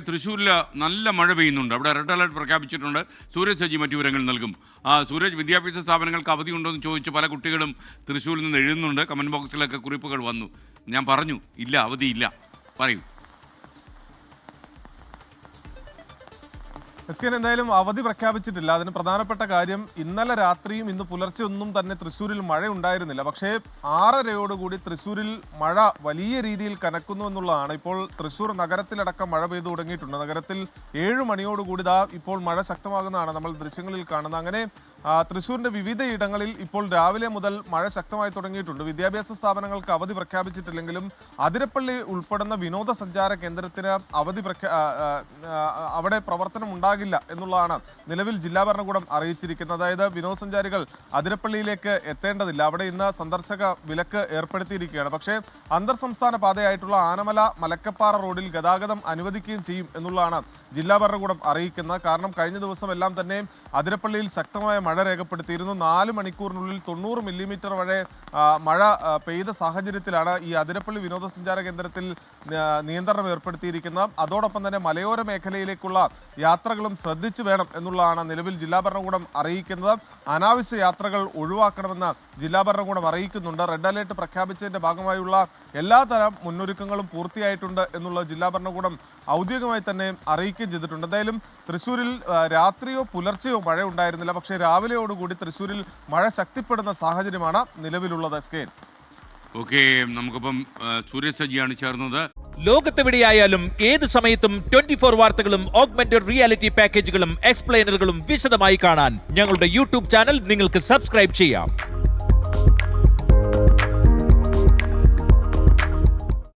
തൃശ്ശൂരിൽ നല്ല മഴ പെയ്യുന്നുണ്ട്. അവിടെ റെഡ് അലർട്ട് പ്രഖ്യാപിച്ചിട്ടുണ്ട്. സൂരജ് സജി മറ്റു വിവരങ്ങൾ നൽകും. ആ സൂരജ് വിദ്യാഭ്യാസ സ്ഥാപനങ്ങൾക്ക് അവധി ഉണ്ടോ എന്ന് ചോദിച്ച് പല കുട്ടികളും തൃശ്ശൂരിൽ നിന്ന് എഴുതുന്നുണ്ട്. കമന്റ് ബോക്സിലൊക്കെ കുറിപ്പുകൾ വന്നു. ഞാൻ പറഞ്ഞു ഇല്ല അവധിയില്ല പറയൂ. എസ് കെ എന്തായാലും അവധി പ്രഖ്യാപിച്ചിട്ടില്ല. അതിന് പ്രധാനപ്പെട്ട കാര്യം ഇന്നലെ രാത്രിയും ഇന്ന് പുലർച്ചെ ഒന്നും തന്നെ തൃശ്ശൂരിൽ മഴ ഉണ്ടായിരുന്നില്ല. പക്ഷേ ആറരയോടുകൂടി തൃശ്ശൂരിൽ മഴ വലിയ രീതിയിൽ കനക്കുന്നു എന്നുള്ളതാണ്. ഇപ്പോൾ തൃശ്ശൂർ നഗരത്തിലടക്കം മഴ പെയ്തു തുടങ്ങിയിട്ടുണ്ട്. നഗരത്തിൽ ഏഴ് മണിയോടുകൂടി ദാ ഇപ്പോൾ മഴ ശക്തമാകുന്നതാണ് നമ്മൾ ദൃശ്യങ്ങളിൽ കാണുന്നത്. അങ്ങനെ ആ, വിവിധയിടങ്ങളിൽ ഇപ്പോൾ രാവിലെ മുതൽ മഴ ശക്തമായി തുടങ്ങിയിട്ടുണ്ട്. വിദ്യാഭ്യാസ സ്ഥാപനങ്ങൾക്ക് അവധി പ്രഖ്യാപിച്ചിട്ടില്ലെങ്കിലും അതിരപ്പള്ളി ഉൾപ്പെടുന്ന വിനോദസഞ്ചാര കേന്ദ്രത്തിന് അവധി അവിടെ പ്രവർത്തനം ഉണ്ടാകില്ല എന്നുള്ളതാണ് നിലവിൽ ജില്ലാ ഭരണകൂടം അറിയിച്ചിരിക്കുന്നത്. അതായത് വിനോദസഞ്ചാരികൾ അതിരപ്പള്ളിയിലേക്ക് എത്തേണ്ടതില്ല. അവിടെ ഇന്ന് സന്ദർശക വിലക്ക് ഏർപ്പെടുത്തിയിരിക്കുകയാണ്. പക്ഷേ അന്തർ സംസ്ഥാന പാതയായിട്ടുള്ള ആനമല മലക്കപ്പാറ റോഡിൽ ഗതാഗതം അനുവദിക്കുകയും ചെയ്യും എന്നുള്ളതാണ് ജില്ലാ ഭരണകൂടം അറിയിക്കുന്നത്. കാരണം കഴിഞ്ഞ ദിവസം എല്ലാം തന്നെ അതിരപ്പള്ളിയിൽ ശക്തമായ മഴ രേഖപ്പെടുത്തിയിരുന്നു. നാല് മണിക്കൂറിനുള്ളിൽ തൊണ്ണൂറ് മില്ലിമീറ്റർ വരെ മഴ പെയ്ത സാഹചര്യത്തിലാണ് ഈ അതിരപ്പള്ളി വിനോദസഞ്ചാര കേന്ദ്രത്തിൽ നിയന്ത്രണം ഏർപ്പെടുത്തിയിരിക്കുന്നത്. അതോടൊപ്പം തന്നെ മലയോര മേഖലയിലേക്കുള്ള യാത്രകളും ശ്രദ്ധിച്ചു വേണം എന്നുള്ളതാണ് നിലവിൽ ജില്ലാ ഭരണകൂടം അറിയിക്കുന്നത്. അനാവശ്യ യാത്രകൾ ഒഴിവാക്കണമെന്ന് ജില്ലാ ഭരണകൂടം അറിയിക്കുന്നുണ്ട്. റെഡ് അലേർട്ട് പ്രഖ്യാപിച്ചതിന്റെ ഭാഗമായുള്ള എല്ലാതരം മുന്നൊരുക്കങ്ങളും പൂർത്തിയായിട്ടുണ്ട് എന്നുള്ള ജില്ലാ ഭരണകൂടം ഔദ്യോഗികമായി തന്നെ അറിയിക്കുകയും ചെയ്തിട്ടുണ്ട്. എന്തായാലും തൃശ്ശൂരിൽ രാത്രിയോ പുലർച്ചെയോ മഴ ഉണ്ടായിരുന്നില്ല പക്ഷേ രാവിലെയോടുകൂടി തൃശ്ശൂരിൽ മഴ ശക്തിപ്പെടുന്ന സാഹചര്യമാണ് നിലവിലുള്ളത് എസ് കെ. ഓക്കെ നമുക്കിപ്പം സൂര്യ സജിയാണ് ചേർന്നത്. ലോകത്തെവിടെയായാലും ഏത് സമയത്തും ട്വന്റി ഫോർ വാർത്തകളും ഓഗ്മെന്റഡ് റിയാലിറ്റി പാക്കേജുകളും എക്സ്പ്ലെയിനറുകളും വിശദമായി കാണാൻ ഞങ്ങളുടെ യൂട്യൂബ് ചാനൽ നിങ്ങൾക്ക് സബ്സ്ക്രൈബ് ചെയ്യാം.